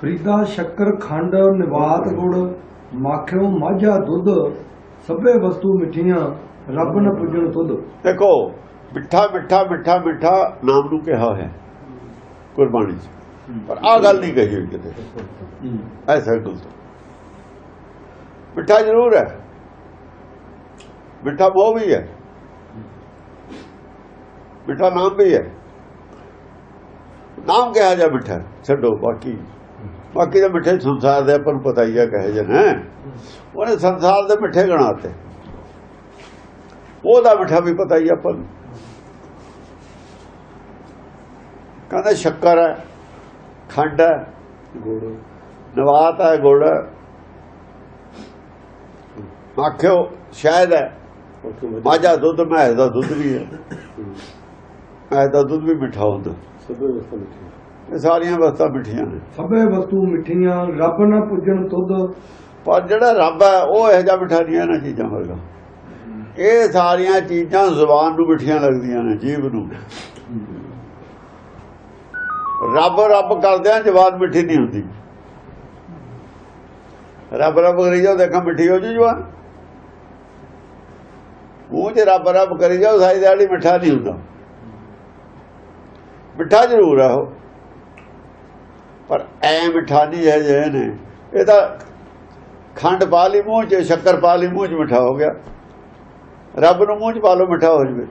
ਫਰੀਦਾ ਸ਼ੱਕਰ ਖੰਡ ਨਿਵਾਤ ਗੁੜ ਮਾਖਿਓ ਮਾਝਾ ਦੁੱਧ ਸਭੇ ਵਸਤੂ ਮਿੱਠੀਆਂ ਰੱਬ ਨ ਪੁੱਜਣ ਤੁਧ। ਦੇਖੋ ਮਿੱਠਾ ਮਿੱਠਾ ਮਿੱਠਾ ਮਿੱਠਾ ਨਾਮ ਨੂੰ ਕਿਹਾ ਹੈ ਕੁਰਬਾਨੀ ਚ। ਪਰ ਆ ਗੱਲ ਨਹੀਂ ਕਹੀ ਹੋਈ ਕਿਤੇ। ਐਸਾ ਗੱਲ ਤੋਂ ਮਿੱਠਾ ਜ਼ਰੂਰ ਹੈ। ਮਿੱਠਾ ਮੋਹ ਵੀ ਹੈ। ਮਿੱਠਾ ਨਾਮ ਵੀ ਹੈ। ਨਾਮ ਕਿਹਾ ਜਾ ਮਿੱਠਾ ਛੱਡੋ ਬਾਕੀ ਬਾਕੀ ਦੇ ਮਿੱਠੇ ਸੰਸਾਰ ਦੇ ਆਪਾਂ ਨੂੰ ਪਤਾ ਹੀ ਹੈ ਕਹੇ ਜਨ ਹੈ ਉਹਨੇ ਸੰਸਾਰ ਦੇ ਮਿੱਠੇ ਗਣਾਤੇ ਉਹਦਾ ਮਿੱਠਾ ਵੀ ਪਤਾ ਹੀ ਆਪਾਂ ਨੂੰ। ਕਹਿੰਦਾ ਸ਼ੱਕਰ ਹੈ ਖੰਡ ਹੈ ਗੁੜ ਨਵਾਤ ਹੈ ਗੁੜ ਆਖਿਓ ਸ਼ਾਇਦ ਹੈ। ਮਾਝਾ ਦੁੱਧ ਮੈਂ ਦਾ ਦੁੱਧ ਵੀ ਹੈ। ਮੈਂ ਦਾ ਦੁੱਧ ਵੀ ਮਿੱਠਾ ਹੁੰਦਾ। ਸਭੇ ਮਿੱਠੀਆਂ ਇਹ ਸਾਰੀਆਂ ਵਸਤਾਂ ਮਿੱਠੀਆਂ ਨੇ। ਸਭੇ ਵਸਤੂ ਮਿੱਠੀਆਂ ਰੱਬ ਨ ਪੁੱਜਣ ਤੁਧ। ਪਰ ਜਿਹੜਾ ਰੱਬ ਹੈ ਉਹ ਇਹੋ ਜਿਹਾ ਮਿੱਠਾ ਨਹੀਂ ਇਹਨਾਂ ਚੀਜ਼ਾਂ ਵਰਗਾ। ਇਹ ਸਾਰੀਆਂ ਚੀਜ਼ਾਂ ਜ਼ੁਬਾਨ ਨੂੰ ਮਿੱਠੀਆਂ ਲੱਗਦੀਆਂ ਨੇ ਜੀਵ ਨੂੰ। ਰੱਬ ਰੱਬ ਕਰਦਿਆਂ ਜ਼ੁਬਾਨ ਮਿੱਠੀ ਨਹੀਂ ਹੁੰਦੀ। ਰੱਬ ਰੱਬ ਕਰੀ ਜਾਓ ਦੇਖਾਂ ਮਿੱਠੀ ਹੋ ਜੂ ਜ਼ੁਬਾਨ ਮੂੰਹ 'ਚ ਰੱਬ ਰੱਬ ਕਰੀ ਜਾਓ ਸਾਈ ਦਿਹਾੜੀ ਮਿੱਠਾ ਨਹੀਂ ਹੁੰਦਾ। ਮਿੱਠਾ ਜ਼ਰੂਰ ਹੈ ਉਹ। ਪਰ ਐ ਮਿੱਠਾ ਨਹੀਂ ਹੈ ਜੇ ਨੇ। ਇਹ ਤਾਂ ਖੰਡ ਪਾ ਲਈ ਮੂੰਹ 'ਚ, ਸ਼ੱਕਰ ਪਾ ਲਈ ਮੂੰਹ 'ਚ, ਮਿੱਠਾ ਹੋ ਗਿਆ। ਰੱਬ ਨੂੰ ਮੂੰਹ 'ਚ ਪਾ ਲਓ, ਮਿੱਠਾ ਹੋ ਜਵੇ।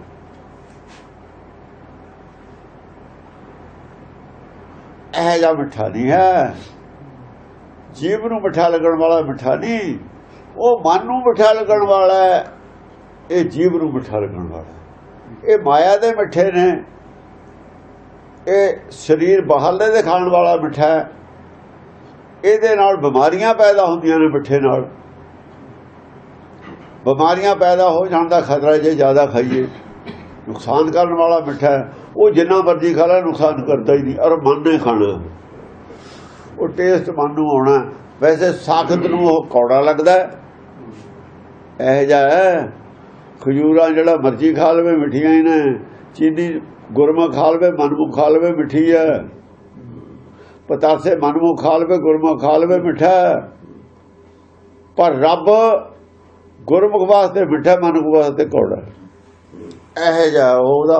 ਇਹ ਜਿਹਾ ਮਿੱਠਾ ਨਹੀਂ ਹੈ। ਜੀਵ ਨੂੰ ਮਿੱਠਾ ਲੱਗਣ ਵਾਲਾ ਮਿੱਠਾ ਨਹੀਂ। ਉਹ ਮਨ ਨੂੰ ਮਿੱਠਾ ਲੱਗਣ ਵਾਲਾ ਹੈ। ਇਹ ਜੀਵ ਨੂੰ ਮਿੱਠਾ ਲੱਗਣ ਵਾਲਾ ਇਹ ਮਾਇਆ ਦੇ ਮਿੱਠੇ ਨੇ। ਇਹ ਸਰੀਰ ਬਾਹਰਲੇ ਦੇ ਖਾਣ ਵਾਲਾ ਮਿੱਠਾ ਹੈ। ਇਹਦੇ ਨਾਲ ਬਿਮਾਰੀਆਂ ਪੈਦਾ ਹੁੰਦੀਆਂ ਨੇ ਮਿੱਠੇ ਨਾਲ। ਬਿਮਾਰੀਆਂ ਪੈਦਾ ਹੋ ਜਾਣ ਦਾ ਖਤਰਾ ਜੇ ਜ਼ਿਆਦਾ ਖਾਈਏ, ਨੁਕਸਾਨ ਕਰਨ ਵਾਲਾ ਮਿੱਠਾ ਹੈ। ਉਹ ਜਿੰਨਾ ਮਰਜ਼ੀ ਖਾ ਲੈ, ਨੁਕਸਾਨ ਕਰਦਾ ਹੀ ਨਹੀਂ। ਔਰ ਮਨ ਨੇ ਖਾਣਾ। ਉਹ ਟੇਸਟ ਮਨ ਨੂੰ ਆਉਣਾ ਵੈਸੇ ਸਾਖਤ ਨੂੰ ਉਹ ਕੌੜਾ ਲੱਗਦਾ ਹੈ। ਇਹ ਜਿਹਾ ਹੈ। ਖਜੂਰਾਂ ਜਿਹੜਾ ਮਰਜ਼ੀ ਖਾ ਲਵੇ, ਮਿੱਠੀਆਂ ਹੀ ਨੇ। ਚੀਨੀ ਗੁਰਮੁਖ ਖਾ ਲਵੇ ਮਨਮੁਖ ਖਾ ਲਵੇ ਮਿੱਠੀ ਹੈ ਪਤਾਸੇ ਮਨਮੁਖ ਖਾ ਲਵੇ ਗੁਰਮੁਖ ਖਾ ਲਵੇ ਮਿੱਠਾ ਪਰ ਰੱਬ ਗੁਰਮੁਖ ਵਾਸਤੇ ਮਿੱਠਾ, ਮਨਮੁਖ ਵਾਸਤੇ ਕੌੜਾ ਹੈ। ਇਹ ਜਿਹਾ ਉਹਦਾ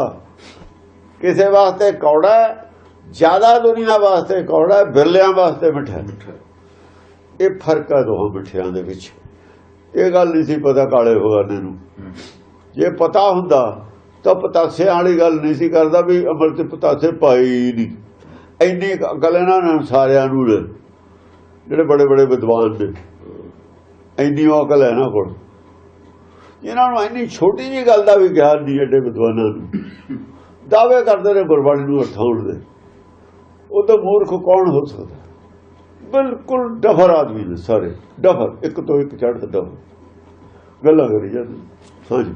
ਕਿਸੇ ਵਾਸਤੇ ਕੌੜਾ ਜ਼ਿਆਦਾ ਦੁਨੀਆ ਵਾਸਤੇ ਕੌੜਾ ਬਿਰਲਿਆਂ ਵਾਸਤੇ ਮਿੱਠਾ ਹੈ। ਇਹ ਫ਼ਰਕ ਹੈ ਦੋਹਾਂ ਮਿੱਠਿਆਂ ਦੇ ਵਿੱਚ ਇਹ ਗੱਲ ਨਹੀਂ ਸੀ ਪਤਾ ਕਾਲੇ ਬਗਾਨੇ ਨੂੰ ਜੇ ਪਤਾ ਹੁੰਦਾ ਤਾਂ ਪਤਾਸਿਆਂ ਵਾਲੀ ਗੱਲ ਨਹੀਂ ਸੀ ਕਰਦਾ ਵੀ ਅਮਰ ਅੰਮ੍ਰਿਤ ਪਤਾਸੇ ਪਾਈ ਨਹੀਂ। ਇੰਨੀ ਕੁ ਅਕਲ ਇਹਨਾਂ ਨੇ ਸਾਰਿਆਂ ਨੂੰ ਜਿਹੜੇ ਬੜੇ ਬੜੇ ਵਿਦਵਾਨ ਨੇ। ਇੰਨੀ ਅਕਲ ਹੈ ਨਾ ਕੋਲ। ਇਹਨਾਂ ਨੂੰ ਇੰਨੀ ਛੋਟੀ ਜੀ ਗੱਲ ਦਾ ਵੀ ਗਿਆਨ ਨਹੀਂ ਏਡੇ ਵਿਦਵਾਨਾਂ ਨੂੰ। ਦਾਅਵੇ ਕਰਦੇ ਨੇ ਗੁਰਬਾਣੀ ਨੂੰ ਅਰਥਾਉਣ ਦੇ। ਉਹ ਤਾਂ ਮੂਰਖ ਕੌਣ ਹੋ ਸਕਦਾ? ਬਿਲਕੁਲ ਡਫਰ ਆਦਮੀ ਨੇ ਸਾਰੇ। ਡਫਰ, ਇੱਕ ਤੋਂ ਇੱਕ ਚੜ੍ਹਦੇ ਡਫਰ। ਗੱਲਾਂ ਕਰੀ ਜਾਂਦੇ ਹਾਂਜੀ।